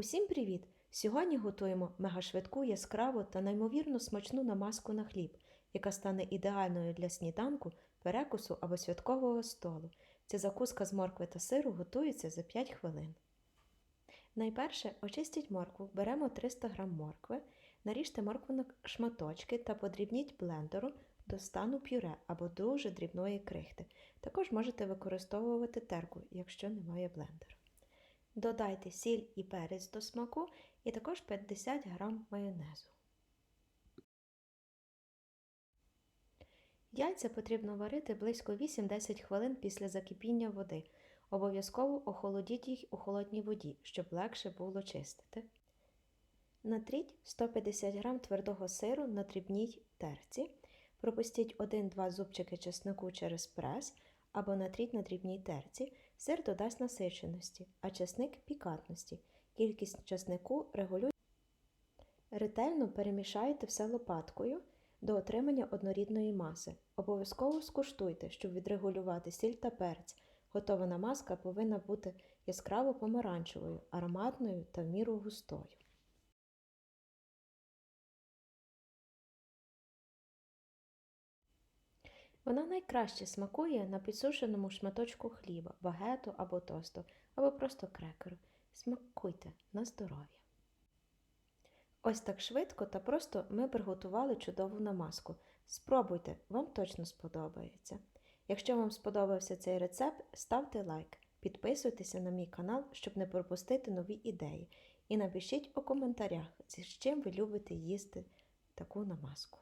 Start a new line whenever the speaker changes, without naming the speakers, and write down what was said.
Усім привіт! Сьогодні готуємо мегашвидку, яскраву та неймовірно смачну намазку на хліб, яка стане ідеальною для сніданку, перекусу або святкового столу. Ця закуска з моркви та сиру готується за 5 хвилин. Найперше очистіть моркву, беремо 300 г моркви, наріжте моркву на шматочки та подрібніть блендером до стану пюре або дуже дрібної крихти. Також можете використовувати терку, якщо немає блендера. Додайте сіль і перець до смаку і також 50 г майонезу. Яйця потрібно варити близько 8-10 хвилин після закипіння води. Обов'язково охолодіть їх у холодній воді, щоб легше було чистити. Натріть 150 г твердого сиру на дрібній терці. Пропустіть 1-2 зубчики чеснику через прес або натріть на дрібній терці. Сир додасть насиченості, а чесник пікантності. Кількість чеснику регулюйте. Ретельно перемішайте все лопаткою до отримання однорідної маси. Обов'язково скуштуйте, щоб відрегулювати сіль та перець. Готова намазка повинна бути яскраво помаранчевою, ароматною та в міру густою. Вона найкраще смакує на підсушеному шматочку хліба, багету або тосту, або просто крекеру. Смакуйте на здоров'я. Ось так швидко та просто ми приготували чудову намазку. Спробуйте, вам точно сподобається. Якщо вам сподобався цей рецепт, ставте лайк, підписуйтеся на мій канал, щоб не пропустити нові ідеї. І напишіть у коментарях, з чим ви любите їсти таку намазку.